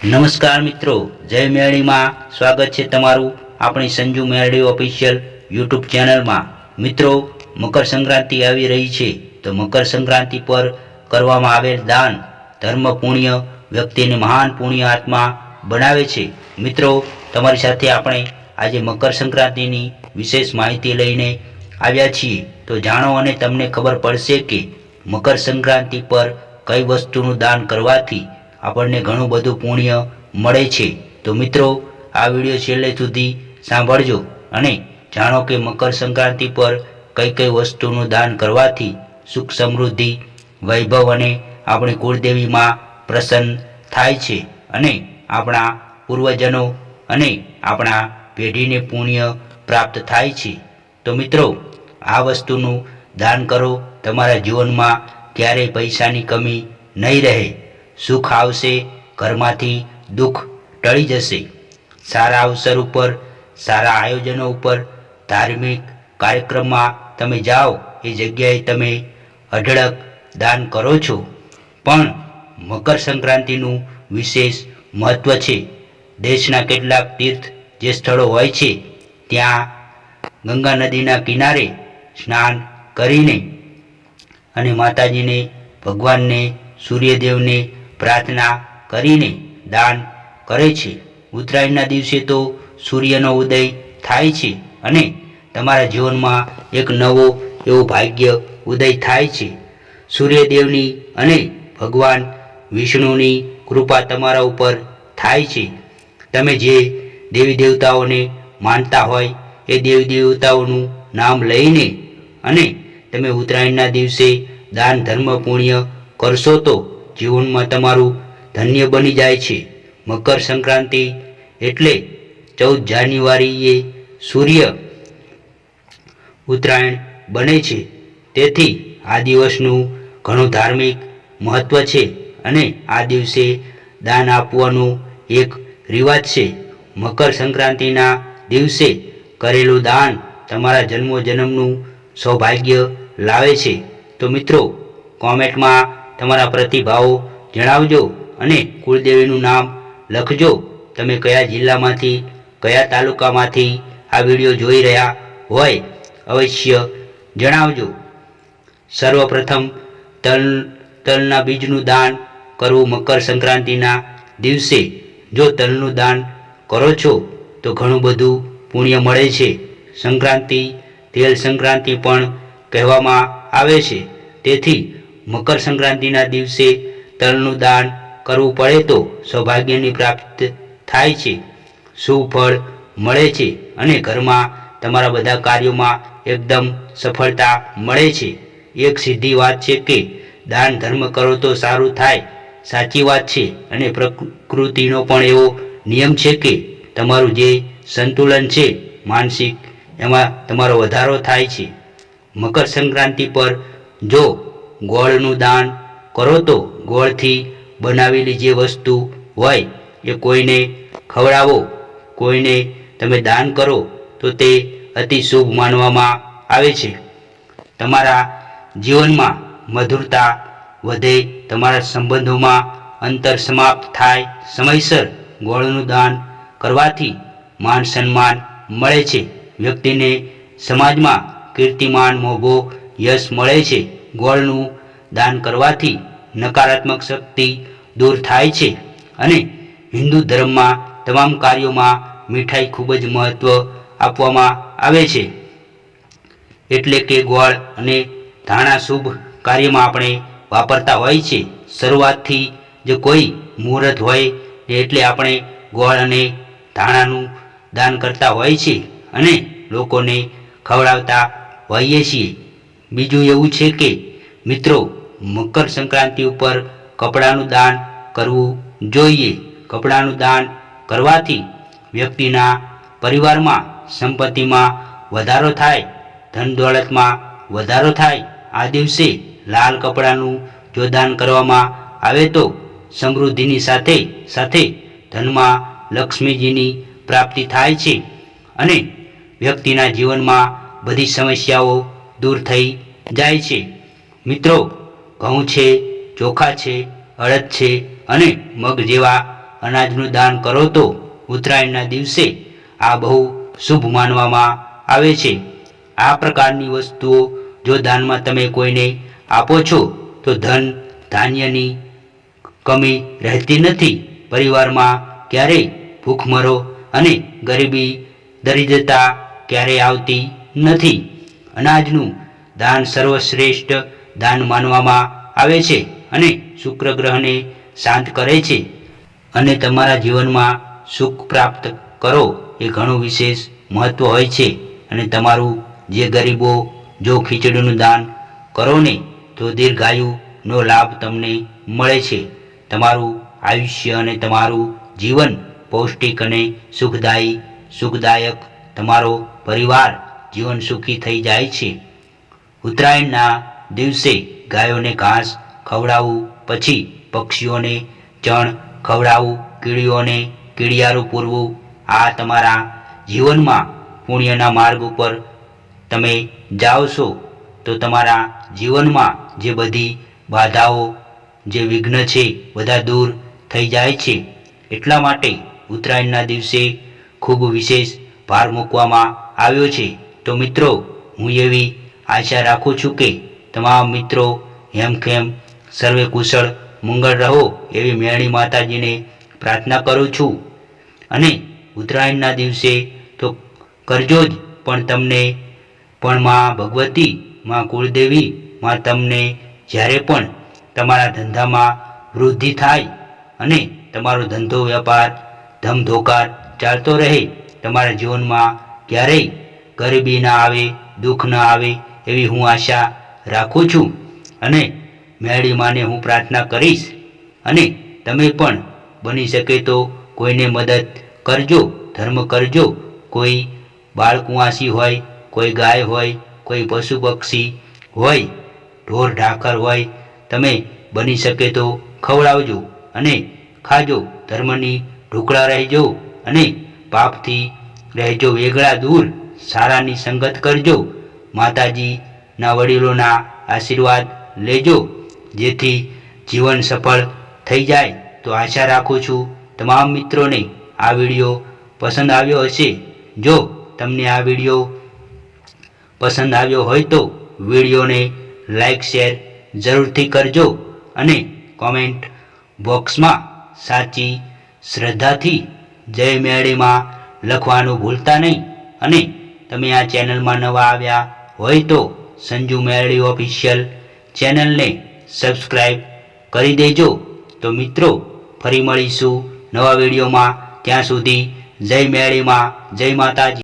નમસ્કાર મિત્રો, જય મેળીમાં સ્વાગત છે તમારું આપણી સંજુ મેળડી ઓફિશિયલ યુટ્યુબ ચેનલમાં મિત્રો, મકર સંક્રાંતિ આવી રહી છે, તો મકર સંક્રાંતિ પર કરવામાં આવેલ દાન, ધર્મ પુણ્ય, વ્યક્તિને મહાન પુણ્ય આત્મા બનાવે છે. મિત્રો, તમારી સાથે આપણે આજે મકર સંક્રાંતિની વિશેષ માહિતી લઈને આવ્યા છીએ. તો જાણો અને તમને ખબર પડશે કે મકર સંક્રાંતિ પર કઈ વસ્તુનું દાન કરવાથી આપણને ઘણું બધું પુણ્ય મળે છે. તો મિત્રો, આ વીડિયો છેલ્લે સુધી સાંભળજો અને જાણો કે મકર સંક્રાંતિ પર કઈ કઈ વસ્તુનું દાન કરવાથી સુખ સમૃદ્ધિ, વૈભવ અને આપણી કુળદેવીમાં પ્રસન્ન થાય છે અને આપણા પૂર્વજનો અને આપણા પેઢીને પુણ્ય પ્રાપ્ત થાય છે. તો મિત્રો, આ વસ્તુનું દાન કરો. તમારા જીવનમાં ક્યારેય પૈસાની કમી નહીં રહે. સુખ આવશે, ઘરમાંથી દુઃખ ટળી જશે. સારા અવસર ઉપર, સારા આયોજનો ઉપર, ધાર્મિક કાર્યક્રમમાં તમે જાઓ, એ જગ્યાએ તમે અઢળક દાન કરો છો. પણ મકર સંક્રાંતિનું વિશેષ મહત્ત્વ છે. દેશના કેટલાક તીર્થ જે સ્થળો હોય છે, ત્યાં ગંગા નદીના કિનારે સ્નાન કરીને અને માતાજીને, ભગવાનને, સૂર્યદેવને પ્રાર્થના કરીને દાન કરે છે. ઉત્તરાયણના દિવસે તો સૂર્યનો ઉદય થાય છે અને તમારા જીવનમાં એક નવો એવો ભાગ્ય ઉદય થાય છે. સૂર્યદેવની અને ભગવાન વિષ્ણુની કૃપા તમારા ઉપર થાય છે. તમે જે દેવી દેવતાઓને માનતા હોય એ દેવી દેવતાઓનું નામ લઈને અને તમે ઉત્તરાયણના દિવસે દાન ધર્મ પુણ્ય કરશો તો જીવનમાં તમારું ધન્ય બની જાય છે. મકર સંક્રાંતિ એટલે ચૌદ જાન્યુઆરીએ સૂર્ય ઉત્તરાયણ બને છે. તેથી આ દિવસનું ઘણું ધાર્મિક મહત્ત્વ છે અને આ દિવસે દાન આપવાનું એક રિવાજ છે. મકર સંક્રાંતિના દિવસે કરેલું દાન તમારા જન્મો જન્મનું સૌભાગ્ય લાવે છે. તો મિત્રો, કોમેન્ટમાં તમારા પ્રતિભાવો જણાવજો અને કુળદેવીનું નામ લખજો. તમે કયા જિલ્લામાંથી, કયા તાલુકામાંથી આ વીડિયો જોઈ રહ્યા હોય અવશ્ય જણાવજો. સર્વપ્રથમ તલ, તલના બીજનું દાન કરવું મકર સંક્રાંતિના દિવસે. જો તલનું દાન કરો છો, તો ઘણું બધું પુણ્ય મળે છે. સંક્રાંતિ, તેલ સંક્રાંતિ પણ કહેવામાં આવે છે. તેથી મકર સંક્રાંતિના દિવસે તલનું દાન કરવું પડે તો સૌભાગ્યની પ્રાપ્ત થાય છે. સુફળ મળે છે અને ઘરમાં તમારા બધા કાર્યોમાં એકદમ સફળતા મળે છે? એક સીધી વાત છે કે દાન ધર્મ કરો તો સારું થાય, સાચી વાત છે અને પ્રકૃતિનો પણ એવો નિયમ છે કે તમારું જે સંતુલન છે માનસિક, એમાં તમારો વધારો થાય છે. મકર સંક્રાંતિ પર જો ગોળનું દાન કરો તો ગોળથી બનાવેલી જે વસ્તુ હોય એ કોઈને ખવડાવો, કોઈને તમે દાન કરો તો તે અતિ શુભ માનવામાં આવે છે. તમારા જીવનમાં મધુરતા વધે, તમારા સંબંધોમાં અંતર સમાપ્ત થાય, સમયસર ગોળનું દાન કરવાથી માન સન્માન મળે છે. વ્યક્તિને સમાજમાં કીર્તિમાન મોભો યશ મળે છે. ગોળનું દાન કરવાથી નકારાત્મક શક્તિ દૂર થાય છે અને હિન્દુ ધર્મમાં તમામ કાર્યોમાં મીઠાઈ ખૂબ જ મહત્ત્વ આપવામાં આવે છે. એટલે કે ગોળ અને ધાણા શુભ કાર્યમાં આપણે વાપરતા હોય છે. શરૂઆતથી જે કોઈ મુહૂર્ત હોય એટલે આપણે ગોળ અને ધાણાનું દાન કરતા હોય છે અને લોકોને ખવડાવતા હોઈએ છીએ. બીજું એવું છે કે, મિત્રો, મકર સંક્રાંતિ ઉપર કપડાનું દાન કરવું જોઈએ. કપડાનું દાન કરવાથી વ્યક્તિના પરિવારમાં સંપત્તિમાં વધારો થાય ધન દોલતમાં વધારો થાય. આ દિવસે લાલ કપડાનું જો દાન કરવામાં આવે તો સમૃદ્ધિની સાથે સાથે ધનમાં લક્ષ્મીજીની પ્રાપ્તિ થાય છે. અને વ્યક્તિના જીવનમાં બધી સમસ્યાઓ દૂર થઈ જાય છે. મિત્રો, ઘઉં છે, ચોખા છે, અડદ છે અને મગ જેવા અનાજનું દાન કરો તો ઉત્તરાયણના દિવસે આ બહુ શુભ માનવામાં આવે છે. આ પ્રકારની વસ્તુઓ જો દાનમાં તમે કોઈને આપો છો, તો ધન ધાન્યની કમી રહેતી નથી. પરિવારમાં ક્યારેય ભૂખમરો અને ગરીબી દરિદ્રતા ક્યારેય આવતી નથી. અનાજનું દાન સર્વશ્રેષ્ઠ દાન માનવામાં આવે છે અને શુક્ર ગ્રહને શાંત કરે છે. અને તમારા જીવનમાં સુખ પ્રાપ્ત કરો એ ઘણું વિશેષ મહત્વ હોય છે. અને તમારું જે ગરીબો જો ખીચડીનું દાન કરો ને, તો દીર્ઘાયુનો લાભ તમને મળે છે. તમારું આયુષ્ય અને તમારું જીવન પૌષ્ટિક અને સુખદાયી, સુખદાયક તમારો પરિવાર જીવન સુખી થઈ જાય છે. ઉત્તરાયણના દિવસે ગાયોને ઘાસ ખવડાવવું પછી પક્ષીઓને ચણ ખવડાવવું કીડીઓને કીડિયારું પૂરવું. આ તમારા જીવનમાં પુણ્યના માર્ગ ઉપર તમે જાઓ છો, તો તમારા જીવનમાં જે બધી બાધાઓ, જે વિઘ્ન છે, બધા દૂર થઈ જાય છે. એટલા માટે ઉત્તરાયણના દિવસે ખૂબ વિશેષ ભાર મૂકવામાં આવ્યો છે. તો મિત્રો, હું એવી આશા રાખું છું કે તમામ મિત્રો હેમખેમ સર્વે કુશળ મંગળ રહો એવી મેણી માતાજીને પ્રાર્થના કરું છું. અને ઉત્તરાયણના દિવસે તો કરજો જ, પણ તમને, પણ માં ભગવતી, માં કુળદેવી, માં તમને જ્યારે પણ તમારા ધંધામાં વૃદ્ધિ થાય અને તમારો ધંધો વેપાર ધમધોકાર ચાલતો રહે, તમારા જીવનમાં ક્યારેય ગરીબી ના આવે, દુઃખ ના આવે એવી હું આશા રાખું છું. અને મેળી માને હું પ્રાર્થના કરીશ. અને તમે પણ બની શકે તો કોઈને મદદ કરજો, ધર્મ કરજો. કોઈ બાળકુંવાસી હોય, કોઈ ગાય હોય, કોઈ પશુ પક્ષી હોય, ઢોર, ઢાકર હોય, તમે બની શકે તો ખવડાવજો અને ખાજો, ધર્મની ઢોકળા રહેજો અને પાપથી રહેજો વેગળા દૂર. સારાની સંગત કરજો. માતાજીના વડીલોના આશીર્વાદ લેજો, જેથી જીવન સફળ થઈ જાય. તો આશા રાખું છું, તમામ મિત્રોને આ વીડિયો પસંદ આવ્યો હશે. જો તમને આ વીડિયો પસંદ આવ્યો હોય તો વિડીયોને લાઈક, શેર જરૂરથી કરજો અને કોમેન્ટ બોક્સમાં સાચી શ્રદ્ધાથી જય મેળીમાં લખવાનું ભૂલતા નહીં. અને તમે આ ચેનલમાં નવા આવ્યા હોય તો સંજુ મેરડી ઓફિશિયલ ચેનલને સબસ્ક્રાઈબ કરી દેજો. તો મિત્રો, ફરી મળીશું નવા વિડીયોમાં. ત્યાં સુધી જય મેળીમાં જય માતાજી.